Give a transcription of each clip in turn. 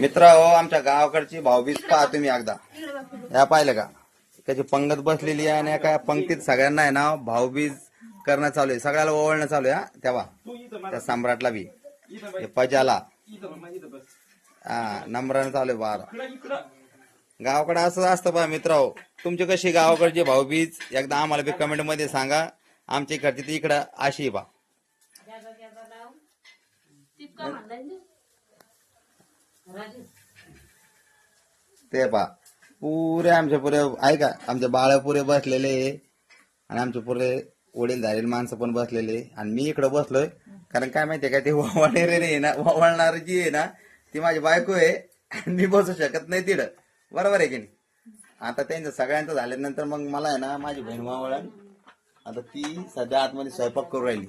मित्र हो आमच्या गावाकडची भाऊबीज पहा तुम्ही एकदा. या पाहिलं का? त्याची पंगत बसलेली आहे आणि एका पंक्तीत सगळ्यांना आहे ना भाऊबीज करणं चालू आहे. सगळ्याला ओवळणं चालू आहे हा? तेव्हा. त्या सम्राटला बी. हे पजाला. हा नम्रानं चालू आहे बारा. गावाकडे असं असतं पहा मित्र हो. तुमची कशी गावाकडची भाऊबीज? एकदा आम्हाला बी कमेंटमध्ये सांगा. आमच्या इकडची ती इकडं अशी बा ते पा. पुरे आमच्या पुरे ऐका आमच्या बाळ पुरे बसलेले. आहे. आणि आमचे पुरे वडील झालेले माणसं पण बसलेले. आणि मी इकडे बसलोय. कारण काय माहितीये का ते वळणारे आहे ना वळणार जी आहे ना ती माझी बायको आहे. आणि मी बसू शकत नाही तिथं. बरोबर आहे की नाही? आता त्यांचं सगळ्यांचं झाल्यानंतर मग मला आहे ना माझी बहीण वावळण. आता ती सध्या आतमध्ये स्वयंपाक करू राहिली.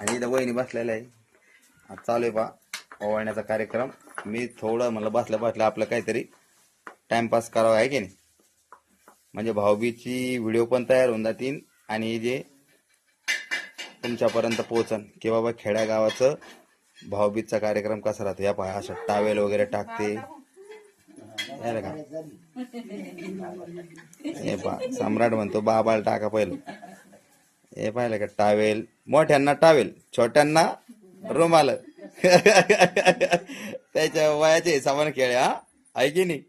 आणि इथं वहिनी बसलेल्या आहे. आता चालू आहे पा. ओवाळण्याचा कार्यक्रम. मी थोडं मला बसल्या बसल्या आपलं काहीतरी टाइमपास करावा आहे की नाही? म्हणजे भाऊबीची व्हिडिओ पण तयार होऊन जातील आणि जे तुमच्यापर्यंत पोहोचन की बाबा खेड्यागावाचं भाऊबीजचा कार्यक्रम कसा राहतो या पहा असं टावेल वगैरे टाकते. का हे पहा सम्राट म्हणतो बाबाला टाका पहिलं. हे पाहिलं का टावेल मोठ्यांना टावेल छोट्यांना रुमाल. त्याच्या वयाचे सामान खेळ हा? आहे की नाही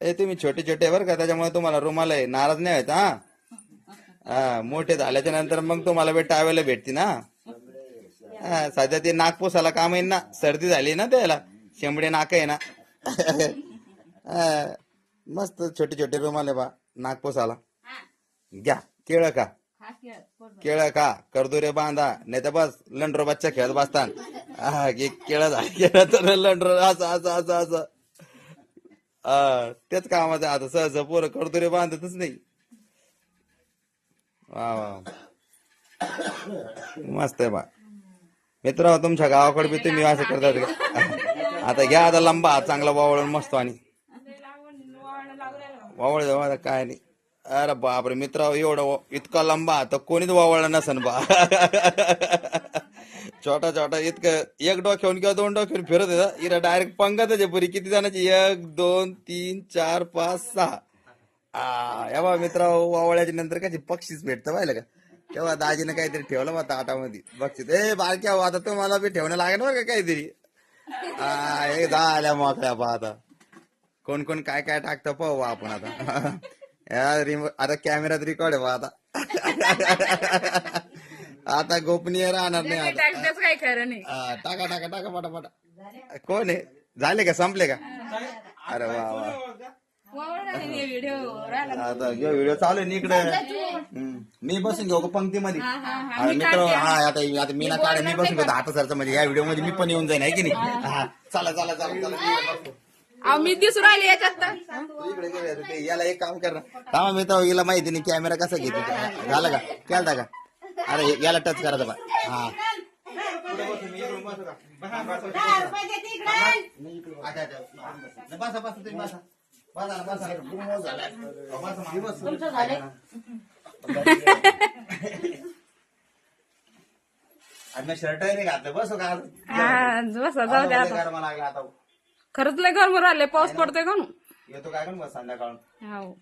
ए तुम्ही छोटे छोटे बरं का त्याच्यामुळे तुम्हाला रुमाल आहे. नाराज नाही व्हायचा हा? हा मोठे झाल्याच्यानंतर मग तुम्हाला बी टावेल भेटते ना हा, सध्या ते नागपूसाला काम आहे ना सर्दी झाली ना त्याला. शेंबडे नाक आहे ना. मस्त छोटे छोटे रुमाल आहे बा नागपूसाला. घ्या केळ का केळ का करदुरे बांधा नाही तर बस लंडरो बच्चा खेळत बसतान की केळ झाले केळ तर लंडरो असं असं असं असं. तेच कामाचं आता सहज पोरं करदुरे बांधतच नाही. वा वा मस्त आहे बा. मित्र तुमच्या गावाकडे बी तुम्ही असं करतात आता घ्या आता लंबा चांगला वावळून मस्त आणि. वावळ काय नाही. अरे बापरे मित्र एवढं इतका लंबा तर कोणीच वावळला नसन बा. छोटा छोटा इतकं एक डोक्यावरून किंवा दोन डोक्यावर फिरत इरा डायरेक्ट पंगतच आहे पुरी. किती जणांची? एक दोन तीन चार पाच सहा. आ या बा मित्र वावळ्याच्या नंतर कशी पक्षीच भेटतं पाहिलं का? तेव्हा दाजीने काहीतरी ठेवलं बा ताटामध्ये. बक्षीस. ए बारक्या हो, आता तुम्हाला बी ठेवणं लागेल बरं का काहीतरी? आ ए दहा आल्या मोकळ्या पहा आता. कोण कोण काय काय टाकतं पाहू बा आपण आता. आता कॅमेऱ्यात रेकॉर्ड आहे बा आता? आता गोपनीय राहणार नाही आता. खरं नाही. टाका टाका टाका पटापटा. कोण आहे? झाले का? संपले का? अरे वा वा. व्हिडिओ आता व्हिडिओ चालू आहे इकडे. मी बसून घेऊ का पंक्तीमध्ये? अरे मित्र हा आता आता मी ना काढ मी बसून घेतो. हाता सरचं म्हणजे या व्हिडिओमध्ये मी पण येऊन जाईन आहे की नाही? हा. चला चला चला चला मी इकडे बसतो. अहो मी दिसून राहिली याच्यात तर. तू इकडे गेले रे, ते याला एक काम कर ना थांबा मी तर हिला माहिती नाही कॅमेरा कसा घेतो ते. झालं का केलता का अरे हे- याला टच करायचं बा हा अच्छा, अच्छा. बसा बसा तुम्ही बसा बसा ना बसा बसा. आणि शर्ट नाही घातलं बसू का हा बसा जाऊ दे आता गरमा लागला आता खरंच लय गरम राहिले पाऊस पडतोय का येतो काय करून बस संध्याकाळ हो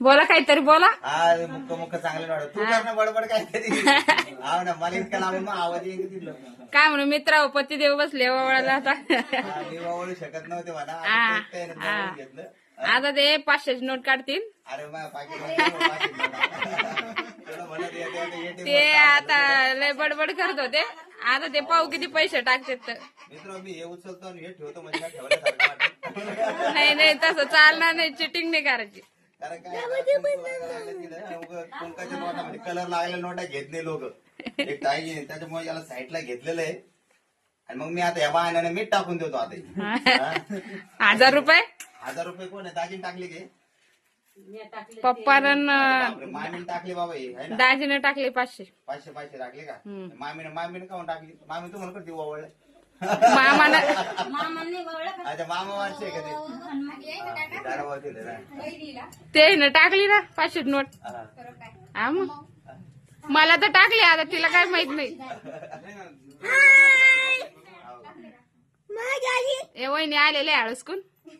बोला काहीतरी बोला. अरे मुक्क मुक्क चांगलं वाटत. तू कर ना बडबड काहीतरी हा ना मला इतकं मग आवाज येईल तिथलं. काय म्हणू मित्र पती देव बसले वावळाला आता. हा, मी वावळू शकत नव्हते म्हणा. हा, आता काय हा. घेतलं. आता ते पाचशेची नोट काढतील. अरे मा पाकिट तुला म्हणत येते आता ATM ते आता लय बडबड करत होते. आता ते पाहू किती पैसे टाकतात तर. मित्र मी हे उचलतो आणि हे ठेवतो म्हणजे काय ठेवल्यासारखं वाटतं? नाही नाही तसं चालणार नाही चिटिंग नाही करायची. कारण काय? कुंकाच्या नोटामध्ये कलर लागलेल्या नोटा घेत नाही लोक. एक त्याच्यामुळे याला साईडला घेतलेलं आहे. आणि मग मी आता या बायनाने मीठ टाकून देतो आता. हे. हा? हजार रुपये? हजार रुपये कोण आहे? दागिने टाकले की? पप्पानं बापरे, मामीने टाकले बाबा हे है ना? दाजीने टाकले पाचशे. पाचशे पाचशे टाकले का. मामीने मामीने काऊन टाकली? मामी तुम्हाला कधी ओवळले? मामानं अच्छा मामा वाटते का ते? दारावर ठेवले ना. ते न टाकली ना पाचशे नोट. हा. हा मग. मला तर टाकली आता तिला काय माहीत नाही. ए वहिनी आलेले हळसकून. हे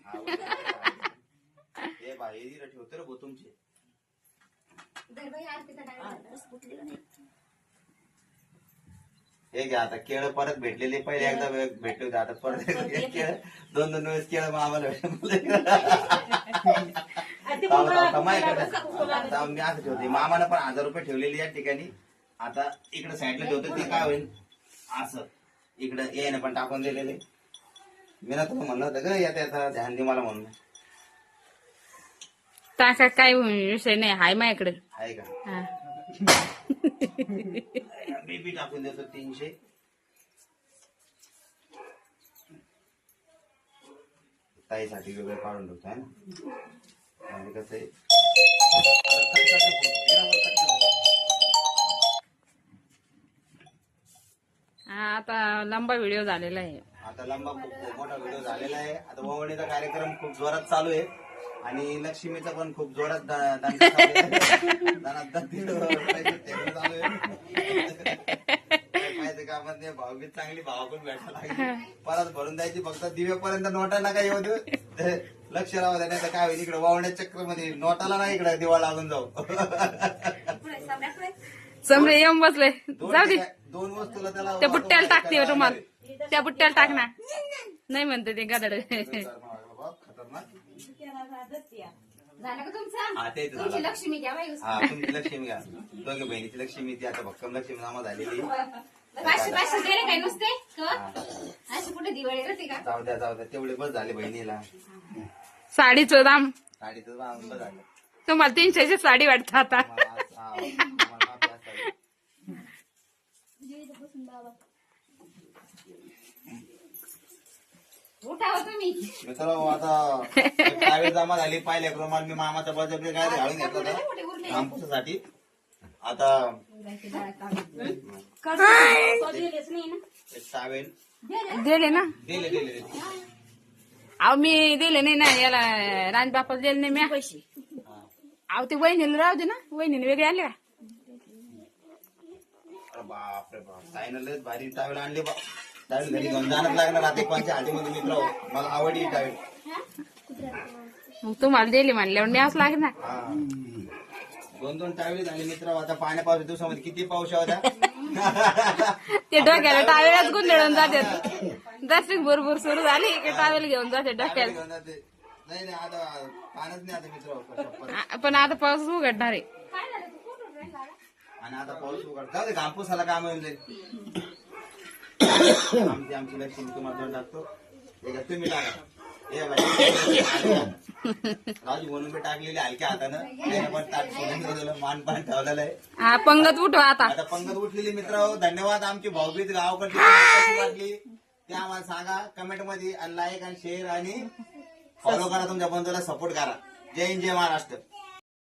ठेवतो रे तुमचे हे घ्या आता केळ परत भेटलेले पहिले एकदा भेटले होते आता परत केळ दोन दोन वेळेस केळ मग आम्हाला मी असं ठेवते. मामानं पण हजार रुपये ठेवलेले या ठिकाणी. आता इकडे साईडला ठेवतो ते काय होईल? असं. इकडे येणं पण टाकून दिलेले. मी ना तुला म्हणलं होतं ग यात याचा ध्यान दे मला म्हणून. टाका काय विषय नाही हाय माझ्याकडे. आहे का? हा. मी बी टाकून देतो तीनशे. ताईसाठी वेगळं काढून ठेवतो आहे ना? आणि कसं आहे? हा आता लंबा व्हिडिओ झालेला आहे. आता लंबा खूप खूप मोठा व्हिडिओ झालेला आहे. आता ओवणीचा कार्यक्रम खूप जोरात चालू आहे. आणि लक्ष्मीचा पण खूप जोरात दा- दांडा चालू आहे. दानात दान दीड रुपयाचं तेवढं चालू आहे. पाहिजे का आपण ते भावबीत चांगली भाव पण भेटायला लागली. परत भरून द्यायची फक्त दिव्यापर्यंत नोटा नका येऊ देऊ. ते लक्ष राहू द्या नाही तर काय होईल? इकडे वावण्या चक्रमध्ये नोटाला नाही इकडे दिवा लागून जाऊ. समरे येऊन बसले. दोन जाऊ दे. दोन वस्तूला त्याला त्या बुट्ट्याला टाकते रुमाल त्या बुट्ट्याला टाक ना. नाही म्हणते ते गदड. तुमचं लक्ष्मी घ्या बाई हा तुमची लक्ष्मी घ्या. दोघे बहिणीची लक्ष्मी ती आता भक्कम लक्ष्मी नामा झालेली पाचशे पाचशे दे रे काय नुसते? क? अशी कुठे दिवाळी राहते का? जाऊ द्या जाऊ द्या. तेवढे बस झाले बहिणीला. साडीचं दाम. साडीचं बस झालं. तुम्हाला तीनशेची साडी वाटत आता. मला आज- मला माफी असावी. उठा हो तुम्ही मित्रांनो आता जमा झाली पाहिले प्रमाण मी मामाचा बजेट काय घालून घेतला होता. कामपूसाठी आता दिलेच नाही ना. एक टावेल दिले? ना? दिले दिले दिले. अहो मी दिले नाही ना याला राजबापाला दिले नाही मी. पैसे. हा. अहो ते वहिनीला राहू दे ना. वहिनीने वेगळे आले का? अरे बापरे बाप. ताईनं लयच भारी टावेल आणली बा. टावेल घरी घेऊन जाणंच लागणार आता कोणच्या हातीमध्ये मित्र मला आवडली टावेल मग तुम्हाला दिली म्हणल्यावर न्यावच लागेल ना हा. दोन दोन टावेल झाले मित्र आता पाण्या पावसा दिवसामध्ये किती पाऊस होत्या ते डोक्याला टावेलच गुंदळून जाते दर्शक बरोबर सुरू झाली की टावेल घेऊन जाते टावेल डोक्याला. घेऊन जाते. नाही नाही आता पाण्याच नाही आता मित्र आ- पण आता पाऊस उघडणार आहे. आणि आता पाऊस उघड जाऊ दे घामपूसाला काम येऊन जाईल आमची आमची लक्ष्मी तुम्हाला दोन टाकतो. एक आहे तुम्ही टाका. ए बाई राजू म्हणून मी टाकलेली हलक्या हातानं. त्यानं पण ताट सोडून दिलेलं मान पान ठेवलेलं आहे. पंगत उठवा आता. आता पंगत उठलेली मित्र धन्यवाद आमची भाऊबीज गावाकडची वाटली? ते आम्हाला सांगा कमेंटमध्ये आणि लाईक आणि शेअर आणि फॉलो करा तुमच्या बंधूला सपोर्ट करा. जय हिंद जय महाराष्ट्र.